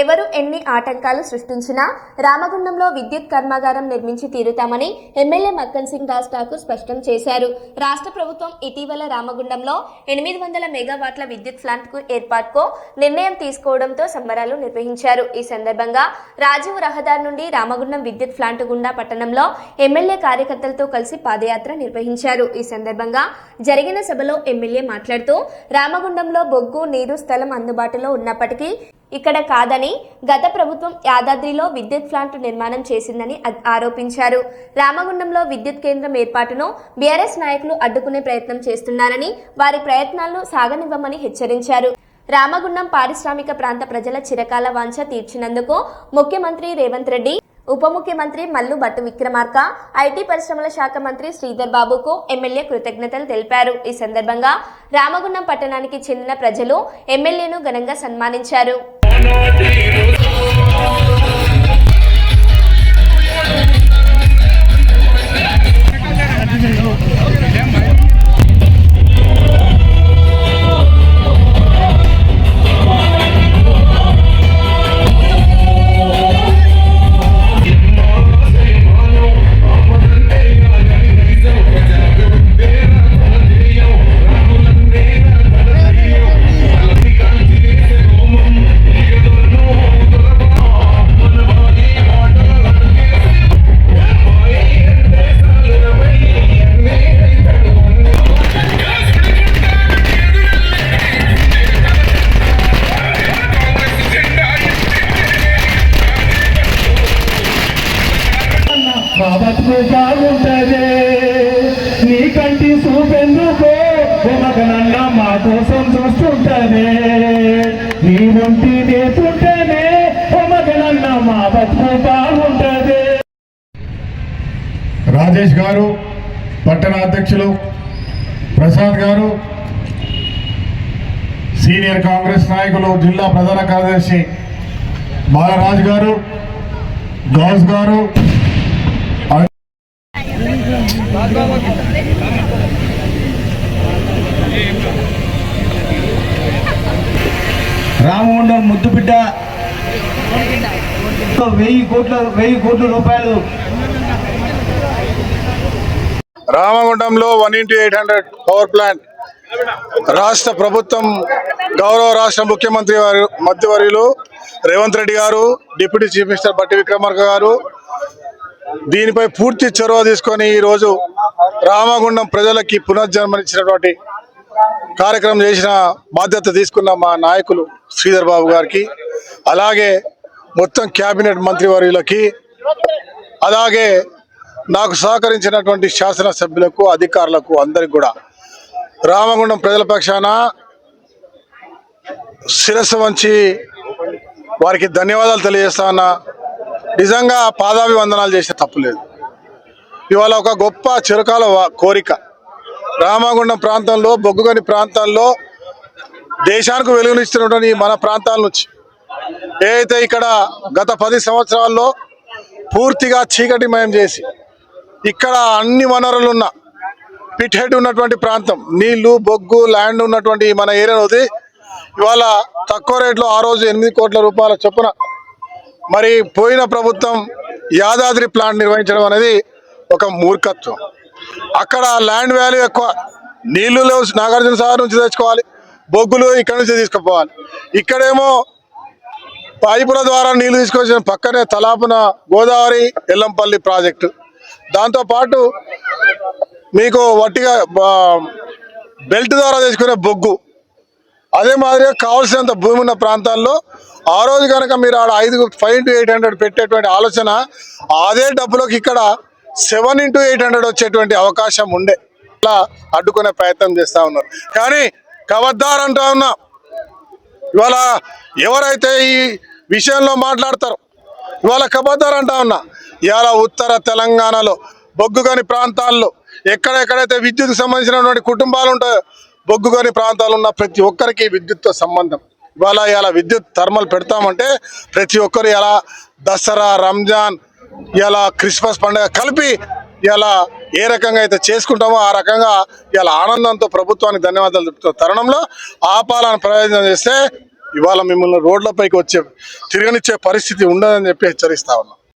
ఎవరు ఎన్ని ఆటంకాలు సృష్టించినా రామగుండంలో విద్యుత్ కర్మాగారం నిర్మించి తీరుతామని ఎమ్మెల్యే మక్కన్ సింగ్ దాస్ ఠాకూర్ స్పష్టం చేశారు. రాష్ట్ర ప్రభుత్వం ఇటీవల రామగుండంలో ఎనిమిది వందల మెగావాట్ల విద్యుత్ ప్లాంట్కు ఏర్పాటుకు నిర్ణయం తీసుకోవడంతో సంబరాలు నిర్వహించారు. ఈ సందర్భంగా రాజీవ్ రహదారి నుండి రామగుండం విద్యుత్ ప్లాంట్ గుండా పట్టణంలో ఎమ్మెల్యే కార్యకర్తలతో కలిసి పాదయాత్ర నిర్వహించారు. ఈ సందర్భంగా జరిగిన సభలో ఎమ్మెల్యే మాట్లాడుతూ రామగుండంలో బొగ్గు నీరు స్థలం అందుబాటులో ఉన్నప్పటికీ ఇక్కడ కాదని గత ప్రభుత్వం యాదాద్రిలో విద్యుత్ ప్లాంట్ నిర్మాణం చేసిందని ఆరోపించారు. రామగుండంలో విద్యుత్ కేంద్రం ఏర్పాటును బీఆర్ఎస్ నాయకులు అడ్డుకునే ప్రయత్నం చేస్తున్నారని వారి ప్రయత్నాలను సాగనివ్వమని హెచ్చరించారు. రామగుండం పారిశ్రామిక ప్రాంత ప్రజల చిరకాల వాంఛ తీర్చినందుకు ముఖ్యమంత్రి రేవంత్ రెడ్డి ఉప ముఖ్యమంత్రి మల్లు భట్టు విక్రమార్క ఐటీ పరిశ్రమల శాఖ మంత్రి శ్రీధర్ బాబుకు ఎమ్మెల్యే కృతజ్ఞతలు తెలిపారు. ఈ సందర్భంగా రామగుండం పట్టణానికి చెందిన ప్రజలు ఎమ్మెల్యేను ఘనంగా సన్మానించారు. మా బతుకు బాగుంటదే నీ కంటి చూపెందుకో మగనన్న మా కోసం చూస్తుంటదే. నీ ఒంటి నేతుంటేనే మగనన్న మా బతుకు బాగుంటదే. రాజేష్ గారు పట్టణ అధ్యక్షులు ప్రసాద్ గారు సీనియర్ కాంగ్రెస్ నాయకులు జిల్లా ప్రధాన కార్యదర్శి బాలరాజు గారు గౌస్ గారు రామగుండం ముద్దుబిడ్డ వెయ్యి కోట్ల వెయ్యి కోట్ల రూపాయలు. రామగుండంలో one into eight hundred power plant. రాష్ట్ర ప్రభుత్వం గౌరవ రాష్ట్ర ముఖ్యమంత్రి వారు మధ్యవర్యులు రేవంత్ రెడ్డి గారు డిప్యూటీ చీఫ్ మినిస్టర్ బట్టి విక్రమార్క గారు దీనిపై పూర్తి చొరవ తీసుకొని ఈరోజు రామగుండం ప్రజలకి పునర్జన్మనిచ్చినటువంటి కార్యక్రమం చేసిన బాధ్యత తీసుకున్న మా నాయకులు శ్రీధర్ బాబు గారికి అలాగే మొత్తం క్యాబినెట్ మంత్రివర్యులకి అలాగే నాకు సహకరించినటువంటి శాసనసభ్యులకు అధికారులకు అందరికి కూడా. రామగుండం ప్రజల పక్షాన శిరస్సు వంచి వారికి ధన్యవాదాలు తెలియజేస్తా ఉన్నా. నిజంగా పాదాభివందనాలు చేసే తప్పులేదు ఇవాళ ఒక గొప్ప చిరకాల కోరిక. రామగుండం ప్రాంతంలో బొగ్గుగని ప్రాంతాల్లో దేశానికి వెలుగునిస్తున్నటువంటి మన ప్రాంతాల నుంచి ఏదైతే ఇక్కడ గత పది సంవత్సరాల్లో పూర్తిగా చీకటిమయం చేసి ఇక్కడ అన్ని వనరులు ఉన్న పిట్ హెడ్ ఉన్నటువంటి ప్రాంతం నీళ్ళు బొగ్గు ల్యాండ్ ఉన్నటువంటి మన ఏరియా ఇవాళ తక్కువ రేట్లో ఆ రోజు ఎనిమిది కోట్ల రూపాయల చొప్పున మరి పోయిన ప్రభుత్వం యాదాద్రి ప్లాంట్ నిర్వహించడం అనేది ఒక మూర్ఖత్వం. అక్కడ ల్యాండ్ వాల్యూ ఎక్కువ. నీళ్ళు నాగార్జున సాగర్ నుంచి తెచ్చుకోవాలి. బొగ్గులు ఇక్కడ నుంచి తీసుకుపోవాలి. ఇక్కడేమో పైపుల ద్వారా నీళ్ళు తీసుకొచ్చిన పక్కనే తలాపున గోదావరి ఎల్లంపల్లి ప్రాజెక్టు. దాంతోపాటు మీకు వట్టిగా బెల్ట్ ద్వారా తెచ్చుకునే బొగ్గు. అదే మాదిరిగా కావాల్సినంత భూమి ఉన్న ప్రాంతాల్లో ఆ రోజు కనుక మీరు ఆడ ఐదు ఫైవ్ ఇంటూ ఎయిట్ హండ్రెడ్ పెట్టేటువంటి ఆలోచన అదే డబ్బులోకి ఇక్కడ సెవెన్ ఇంటూ ఎయిట్ హండ్రెడ్ వచ్చేటువంటి అవకాశం ఉండే. ఇట్లా అడ్డుకునే ప్రయత్నం చేస్తా ఉన్నారు. కానీ కవద్దార్ అంటా ఉన్నా ఇవాళ ఎవరైతే ఈ విషయంలో మాట్లాడతారో ఇవాళ కబద్దార్ అంటా ఉన్నా ఇవాళ ఉత్తర తెలంగాణలో బొగ్గుగని ప్రాంతాల్లో ఎక్కడెక్కడైతే విద్యుత్కు సంబంధించినటువంటి కుటుంబాలు ఉంటాయో బొగ్గుగోని ప్రాంతాలు ఉన్న ప్రతి ఒక్కరికి విద్యుత్తో సంబంధం. ఇవాళ ఇలా విద్యుత్ థర్మల్ పెడతామంటే ప్రతి ఒక్కరు ఇలా దసరా రంజాన్ ఇలా క్రిస్మస్ పండుగ కలిపి ఇలా ఏ రకంగా అయితే చేసుకుంటామో ఆ రకంగా ఇలా ఆనందంతో ప్రభుత్వానికి ధన్యవాదాలు చెప్తున్న తరుణంలో ఆపాలని ప్రయోజనం చేస్తే ఇవాళ మిమ్మల్ని రోడ్లపైకి వచ్చే తిరగనిచ్చే పరిస్థితి ఉండదని చెప్పి హెచ్చరిస్తా ఉన్నాం.